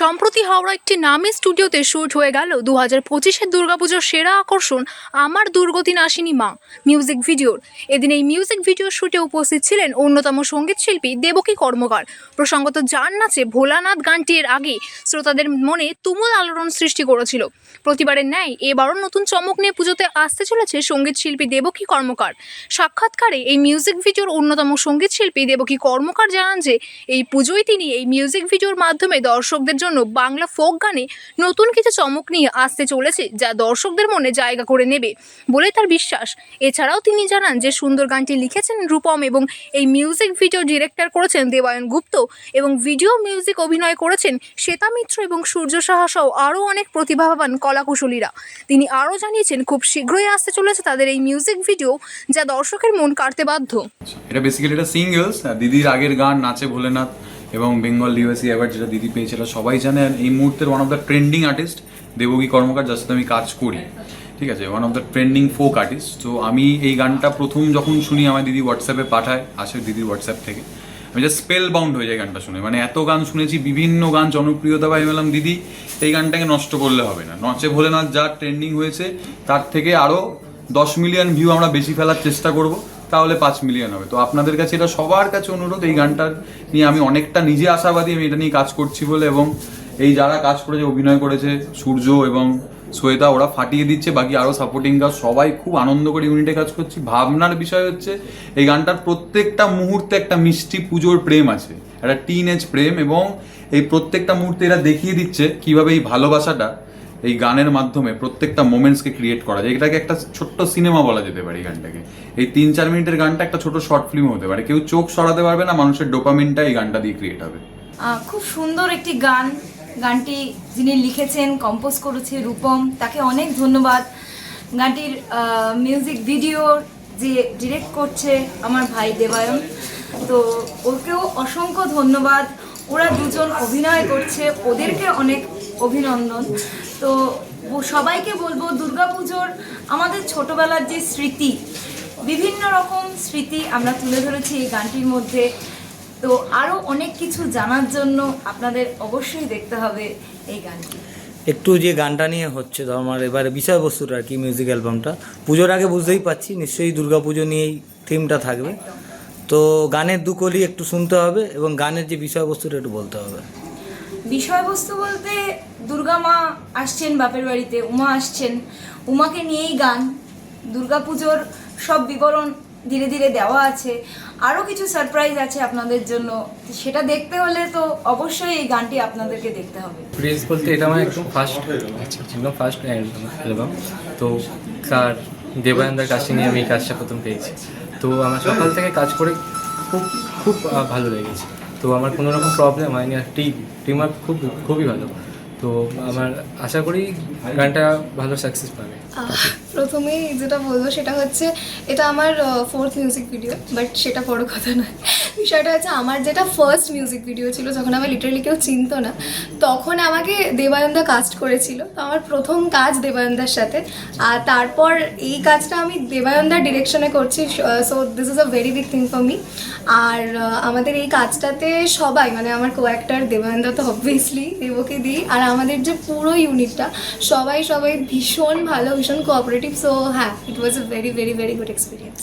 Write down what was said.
সম্প্রতি হাওড়া একটি নামী স্টুডিওতে শ্যুট হয়ে গেল দু হাজার পঁচিশের দুর্গাপুজোর সেরা আকর্ষণ, আমার দুর্গতি নাসিনী মা মিউজিক ভিডিওর এদিন এই মিউজিক ভিডিও শ্যুটে উপস্থিত ছিলেন অন্যতম সংগীত শিল্পী দেবকী কর্মকার। প্রসঙ্গত যার নাচে ভোলানাথ গানটি এর আগে শ্রোতাদের মনে তুমুল আলোড়ন সৃষ্টি করেছিল। প্রতিবারের ন্যায় এবারও নতুন চমক নিয়ে পুজোতে আসতে চলেছে সংগীত শিল্পী দেবকী কর্মকার। সাক্ষাৎকারে এই মিউজিক ভিডিওর অন্যতম সংগীত শিল্পী দেবকী কর্মকার জানান যে, এই পুজোয় তিনি এই মিউজিক ভিডিওর মাধ্যমে দর্শকদের জন্য বাংলা ফোক গানে নতুন কিছু চমক নিয়ে আসতে চলেছে যা দর্শকদের মনে জায়গা করে নেবে বলে তার বিশ্বাস। এছাড়াও তিনি জানান যে সুন্দর গানটি লিখেছেন রূপম এবং এই মিউজিক ভিডিও ডিরেক্টর করেছেন দেবায়ন গুপ্ত এবং ভিডিও মিউজিক অভিনয় করেছেন শ্বেতা মিত্র এবং সূর্য সাহা সহ আরও অনেক প্রতিভাবান কলাকুশলীরা। তিনি আরও জানিয়েছেন, খুব শীঘ্রই আসতে চলেছে তাদের এই মিউজিক ভিডিও যা দর্শকের মন কাটতে বাধ্য। এটা বেসিক্যালি এটা সিঙ্গেলস দিদির আগের গান নাচে ভোলেনাথ। এবং বেঙ্গল ডিওএসি অ্যাওয়ার্ড যেটা দিদি পেয়েছিল সবাই জানে। আর এই মুহূর্তের one of the trending artist Debaki Karmakar যার সাথে আমি কাজ করি। ঠিক আছে? One of the trending folk artist তো আমি এই গানটা প্রথম যখন শুনি আমার দিদি হোয়াটসঅ্যাপে পাঠায়, আসে দিদির হোয়াটসঅ্যাপ থেকে। আমি জাস্ট স্পেল বাউন্ড হয়ে যায় গানটা শুনে। মানে এত গান শুনেছি, বিভিন্ন গান জনপ্রিয়তা পাই। বললাম, দিদি, এই গানটাকে নষ্ট করলে হবে না। নচে ভোলেনাথ যা ট্রেন্ডিং হয়েছে, তার থেকে আরও দশ মিলিয়ন ভিউ আমরা বেশি ফেলার চেষ্টা করব। তাহলে পাঁচ মিলিয়ন হবে। তো আপনাদের কাছে এটা সবার কাছে অনুরোধ, এই গানটার নিয়ে আমি অনেকটা নিজে আশাবাদী আমি এটা নিয়ে কাজ করছি বলে এবং এই যারা কাজ করেছে, অভিনয় করেছে, সূর্য এবং শ্বেতা, ওরা ফাটিয়ে দিচ্ছে, বাকি আরও সাপোর্টিং কাজ সবাই খুব আনন্দ করে ইউনিটে কাজ করছি। ভাবনার বিষয় হচ্ছে, এই গানটার প্রত্যেকটা মুহূর্তে একটা মিষ্টি পুজোর প্রেম আছে। একটা টিন এজ প্রেম এবং এই প্রত্যেকটা মুহূর্তে এরা দেখিয়ে দিচ্ছে কীভাবে এই ভালোবাসাটা এই গানের মাধ্যমে প্রত্যেকটা মোমেন্টসকে ক্রিয়েট করা যায়। এটাকে একটা ছোট্ট সিনেমা বলা যেতে পারে গানটাকে। এই তিন চার মিনিটের গানটা একটা ছোট শর্ট ফিল্ম হতে পারে। কেউ চোখ সরাতে পারবে না, মানুষের ডোপামিনটা এই গানটা দিয়ে ক্রিয়েট হবে। খুব সুন্দর একটি গান। গানটি যিনি লিখেছেন কম্পোজ করেছে রূপম, তাকে অনেক ধন্যবাদ। গানটির মিউজিক ভিডিও যে ডিরেক্ট করছে আমার ভাই দেবায়ন। তো ওকেও অসংখ্য ধন্যবাদ। ওরা দুজন অভিনয় করছে, ওদেরকে অনেক অভিনন্দন। তো সবাইকে বলব দুর্গাপুজোর আমাদের ছোটবেলার যে স্মৃতি, বিভিন্ন রকম স্মৃতি আমরা তুলে ধরেছি এই গানটির মধ্যে। তো আরও অনেক কিছু জানার জন্য আপনাদের অবশ্যই দেখতে হবে এই গানটি। একটু যে গানটা নিয়ে হচ্ছে তো আমার এবারে বিষয়বস্তুটা আর কি মিউজিক অ্যালবামটা পুজোর আগে বুঝতেই পারছি, নিশ্চয়ই দুর্গাপুজো নিয়েই থিমটা থাকবে। তো গানের দুকলি একটু শুনতে হবে এবং গানের যে বিষয়বস্তুটা একটু বলতে হবে। বিষয়বস্তু বলতে দুর্গা মা আসছেন বাপের বাড়িতে, উমা আসছেন। উমাকে নিয়েই গান দুর্গাপুজোর সব বিবরণ ধীরে ধীরে দেওয়া আছে। আরও কিছু সারপ্রাইজ আছে আপনাদের জন্য। সেটা দেখতে হলে তো অবশ্যই এই গানটি আপনাদেরকে দেখতে হবে। ক্রেজ বলতে এটা আমার একদম ফার্স্ট একদম ফার্স্ট অ্যালবাম তো স্যার দেবানন্দার কাছে নিয়ে আমি এই কাজটা প্রথম পেয়েছি। তো আমার সকাল থেকে কাজ করে খুব খুব ভালো লেগেছে। তো আমার কোনো রকম প্রবলেম হয়নি আর টিম টিম আপ খুব, খুবই ভালো। তো আমার আশা করি গানটা ভালো সাকসেস পাবে। প্রথমেই যেটা বলব সেটা হচ্ছে, এটা আমার ফোর্থ মিউজিক ভিডিও বাট সেটা বড় কথা নয়। বিষয়টা হচ্ছে আমার যেটা ফার্স্ট মিউজিক ভিডিও ছিল, যখন আমার লিটারালি কেউ চিনতো না, তখন আমাকে দেবানন্দা কাস্ট করেছিল। তো আমার প্রথম কাজ দেবানন্দার সাথে। আর তারপর এই কাজটা আমি দেবানন্দার ডিরেকশনে করছি, so this is a very big thing for me আর আমাদের এই কাজটাতে সবাই মানে আমার কো অ্যাক্টার দেবানন্দা তো অবভিয়াসলি দেবকে দিই আর আমাদের যে পুরো ইউনিটটা সবাই সবাই ভীষণ ভালো, ভীষণ collaborative. So, yeah, it was a very, very, very good experience.